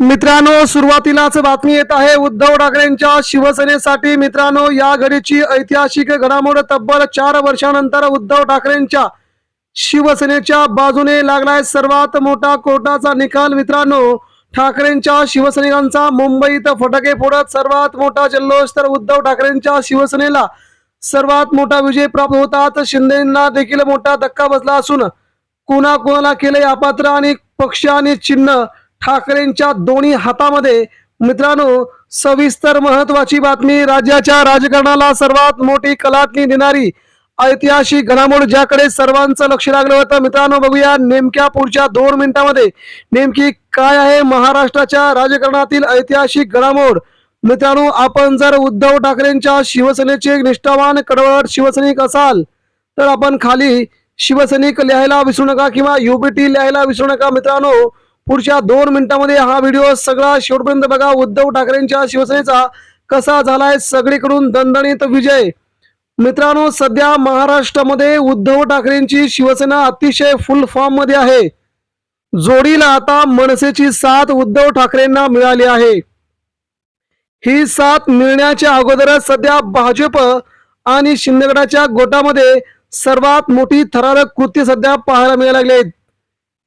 मित्रांनो सुरुवातीलाच बातमी येत आहे उद्धव ठाकरेंच्या शिवसेनेसाठी. मित्रांनो या घडीची ऐतिहासिक घडामोड तब्बल चार वर्षानंतर उद्धव ठाकरेंच्या शिवसेनेच्या बाजूने लागलाय सर्वात मोठा कोर्टाचा निकाल. मित्रांनो ठाकरेंच्या शिवसैनिकांचा मुंबईत फटाके फोडत सर्वात मोठा जल्लोष तर उद्धव ठाकरेंच्या शिवसेनेला सर्वात मोठा विजय प्राप्त होतात. शिंदेना देखील मोठा धक्का बसला असून कुणा कुणाला केले अपात्र आणि पक्ष आणि चिन्ह? ठाकरेंच्या दोन्ही हातामध्ये. मित्रांनो सविस्तर महत्वाची बातमी राज्याच्या राजकारणाला सर्वात मोठी कलाटणी देणारी ऐतिहासिक घडामोड ज्याकडे सर्वांचं लक्ष लागलं होतं. मित्रांनो बघूया नेमक्या पुढच्या दोन मिनिटांमध्ये नेमकी काय आहे महाराष्ट्राच्या राजकारणातील ऐतिहासिक घडामोड. मित्रांनो आपण जर उद्धव ठाकरेंच्या शिवसेनेचे निष्ठावान कडवट शिवसैनिक असाल तर आपण खाली शिवसैनिक लिहायला विसरू नका किंवा युबीटी लिहायला विसरू नका. मित्रांनो पुढच्या दोन मिनिटांमध्ये हा व्हिडिओ सगळा शेवटपर्यंत बघा. उद्धव ठाकरेंच्या शिवसेनेचा कसा झालाय? सगळीकडून दणदणीत विजय. मित्रांनो सध्या महाराष्ट्रामध्ये उद्धव ठाकरेंची शिवसेना अतिशय फुल फॉर्ममध्ये आहे. जोडीला आता मनसेची साथ उद्धव ठाकरेंना मिळाली आहे. ही साथ मिळण्याच्या अगोदरच सध्या भाजप आणि शिंदेगडाच्या गोटामध्ये सर्वात मोठी थरारक कृती सध्या पाहायला मिळायला लागली आहेत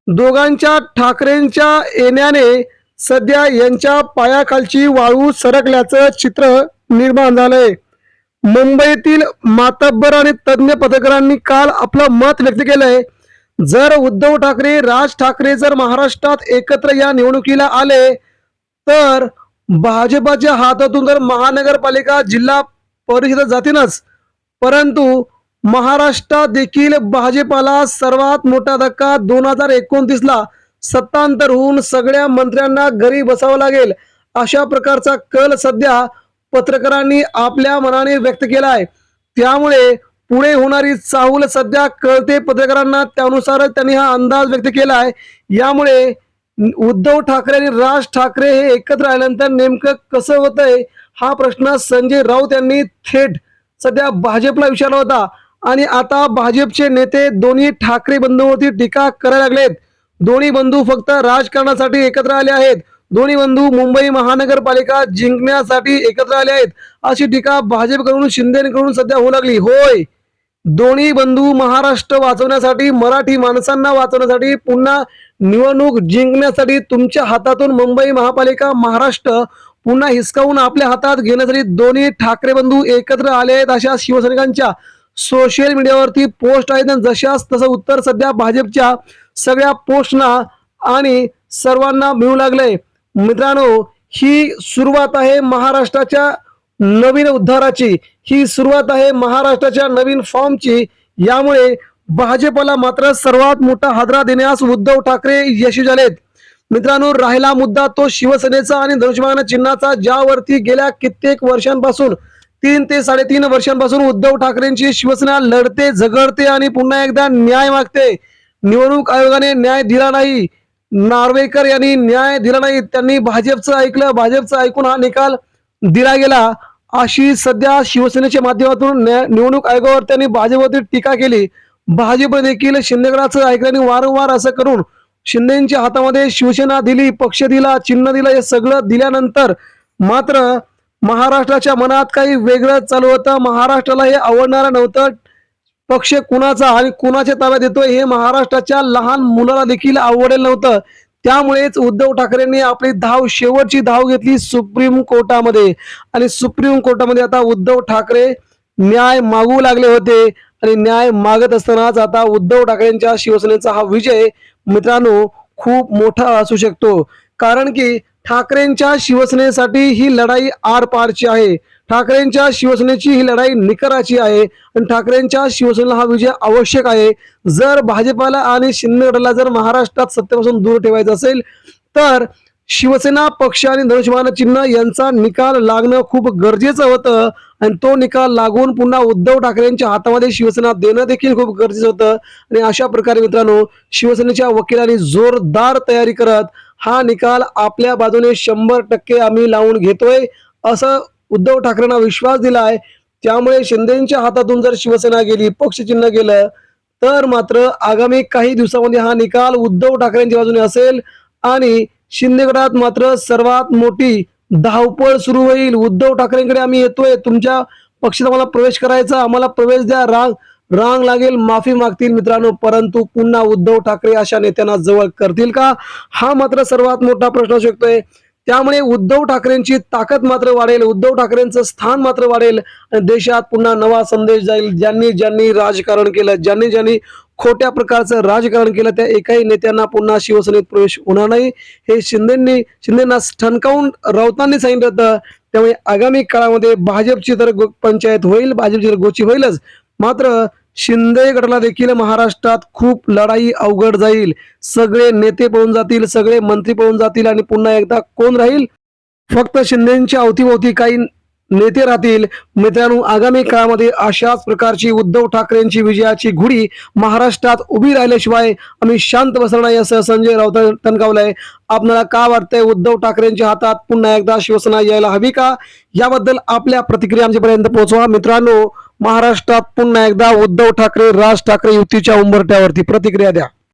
दोघांच्या ठाकरेंच्या येण्याने सध्या यांच्या पायाखालची वाळू सरकल्याचं चित्र निर्माण झालंय. मुंबईतील मातब्बर आणि तज्ज्ञ पत्रकारांनी काल आपलं मत व्यक्त केलंय. जर उद्धव ठाकरे राज ठाकरे जर महाराष्ट्रात एकत्र या निवडणुकीला आले तर भाजपाच्या हातातून तर महानगरपालिका जिल्हा परिषद जातीलच परंतु महाराष्ट्रात देखील भाजपाला सर्वात मोठा धक्का दोन हजार एकोणतीस ला सत्तांतर होऊन सगळ्या मंत्र्यांना घरी बसावं लागेल अशा प्रकारचा कल सध्या पत्रकारांनी आपल्या मनाने व्यक्त केलाय. त्यामुळे पुढे होणारी चाहूल सध्या कळते पत्रकारांना त्यानुसारच त्यांनी हा अंदाज व्यक्त केलाय. यामुळे उद्धव ठाकरे आणि राज ठाकरे हे एकत्र आल्यानंतर नेमकं कसं होतंय हा प्रश्न संजय राऊत यांनी थेट सध्या भाजपला विचारला होता. आणि आता भाजपचे नेते दोन्ही ठाकरे बंधूवरती टीका करायला लागलेत. दोन्ही बंधू फक्त राजकारणासाठी एकत्र आले आहेत. दोन्ही बंधू मुंबई महानगरपालिका जिंकण्यासाठी एकत्र आले आहेत. अशी टीका भाजपकडून शिंदेकडून सध्या होऊ लागली. होय दोन्ही बंधू महाराष्ट्र वाचवण्यासाठी मराठी माणसांना वाचवण्यासाठी पुन्हा निवडणूक जिंकण्यासाठी तुमच्या हातातून मुंबई महापालिका महाराष्ट्र पुन्हा हिसकावून आपल्या हातात घेण्यासाठी दोन्ही ठाकरे बंधू एकत्र आले आहेत अशा शिवसैनिकांच्या सोशल मीडियावरती पोस्ट आहेत आणि जशाच तसं उत्तर सध्या भाजपच्या सगळ्या पोस्टना आणि सर्वांना मिळू लागलंय. मित्रांनो ही सुरुवात आहे महाराष्ट्राच्या नवीन उद्धाराची. ही सुरुवात आहे महाराष्ट्राच्या नवीन फॉर्मची. यामुळे भाजपला मात्र सर्वात मोठा हादरा देण्यास उद्धव ठाकरे यशस्वी झालेत. मित्रांनो राहिला मुद्दा तो शिवसेनेचा आणि धनुष्यबाण चिन्हाचा ज्यावरती गेल्या कित्येक वर्षांपासून तीन ते साडेतीन वर्षांपासून उद्धव ठाकरेंची शिवसेना लढते झगडते आणि पुन्हा एकदा न्याय मागते. निवडणूक आयोगाने न्याय दिला नाही. नार्वेकर यांनी न्याय दिला नाही. त्यांनी भाजपचं ऐकलं. भाजपचं ऐकून हा निकाल दिला गेला. अशी सध्या शिवसेनेच्या माध्यमातून निवडणूक आयोगावर त्यांनी भाजपवरती टीका केली. भाजप देखील शिंदेगडाचं ऐकल्याने वारंवार असं करून शिंदेच्या हातामध्ये शिवसेना दिली पक्ष दिला चिन्ह दिलं हे सगळं दिल्यानंतर मात्र महाराष्ट्राच्या मनात काही वेगळं चालू होतं. महाराष्ट्राला हे आवडणारं नव्हतं. पक्ष कुणाचा आणि कुणाच्या ताब्यात येतोय हे महाराष्ट्राच्या लहान मुलाला देखील आवडेल नव्हतं. त्यामुळेच उद्धव ठाकरेंनी आपली धाव शेवटची धाव घेतली सुप्रीम कोर्टामध्ये. आणि सुप्रीम कोर्टामध्ये आता उद्धव ठाकरे न्याय मागू लागले होते. आणि न्याय मागत असतानाच आता उद्धव ठाकरेंच्या शिवसेनेचा हा विजय मित्रांनो खूप मोठा असू शकतो. कारण की ठाकरेंच्या शिवसेनेसाठी ही लढाई आरपारची आहे. ठाकरेंच्या शिवसेनेची ही लढाई निकराची आहे आणि ठाकरेंच्या शिवसेनेला हा विजय आवश्यक आहे. जर भाजपाला आणि शिंदेगडाला जर महाराष्ट्रात सत्तेपासून दूर ठेवायचं असेल तर शिवसेना पक्ष आणि धनुष्यबाण चिन्ह यांचा निकाल लागणं खूप गरजेचं होतं आणि तो निकाल लागून पुन्हा उद्धव ठाकरेंच्या हातामध्ये शिवसेना देणं देखील खूप गरजेचं होतं. आणि अशा प्रकारे मित्रांनो शिवसेनेच्या वकिलांनी जोरदार तयारी करत हा निकाल आपल्या बाजूने शंभर टक्के आम्ही लावून घेतोय असं उद्धव ठाकरेंना विश्वास दिला आहे त्यामुळे शिंदेच्या हातातून जर शिवसेना गेली पक्षचिन्ह गेलं तर मात्र आगामी काही दिवसामध्ये हा निकाल उद्धव ठाकरेंच्या बाजूने असेल आणि शिंदे गटात मात्र सर्वात मोठी धावपळ सुरू होईल. उद्धव ठाकरेंकडे आम्ही येतोय. तुमच्या पक्षात आम्हाला प्रवेश करायचा आम्हाला प्रवेश द्या. राग रांग लागेल माफी मागतील मित्रांनो परंतु पुन्हा उद्धव ठाकरे अशा नेत्यांना जवळ करतील का? हा मात्र सर्वात मोठा प्रश्न असू शकतोय त्यामुळे उद्धव ठाकरेंची ताकद मात्र वाढेल उद्धव ठाकरेंचं स्थान मात्र वाढेल आणि देशात पुन्हा नवा संदेश जाईल. ज्यांनी ज्यांनी राजकारण केलं ज्यांनी ज्यांनी खोट्या प्रकारचं राजकारण केलं त्या एकाही नेत्यांना पुन्हा शिवसेनेत प्रवेश होणार नाही. हे शिंदेंनी शिंदेना ठणकावून राऊतांनी सांगितलं होतं. त्यामुळे आगामी काळामध्ये भाजपची तर गो- पंचायत होईल भाजपची तर गोची होईलच. मात्र शिंदे गटाला देखील महाराष्ट्रात खूप लढाई अवघड जाईल. सगळे नेते पळून जातील सगळे मंत्री पळून जातील आणि पुन्हा एकदा कोण राहील? फक्त शिंदेच्या अवतीभोवती काही नेते राहतील. मित्रांनो आगामी काळामध्ये अशाच प्रकारची उद्धव ठाकरेंची विजयाची घुडी महाराष्ट्रात उभी राहिल्याशिवाय आम्ही शांत बसणार नाही असं संजय राऊत तणकावलंय आपल्याला का वाटतंय? उद्धव ठाकरेंच्या हातात पुन्हा एकदा शिवसेना यायला हवी का? याबद्दल आपल्या प्रतिक्रिया आमच्यापर्यंत पोहोचवा. मित्रांनो महाराष्ट्रात पुन्हा एकदा उद्धव ठाकरे राज ठाकरे युतीच्या उंबरट्यावरती प्रतिक्रिया द्या.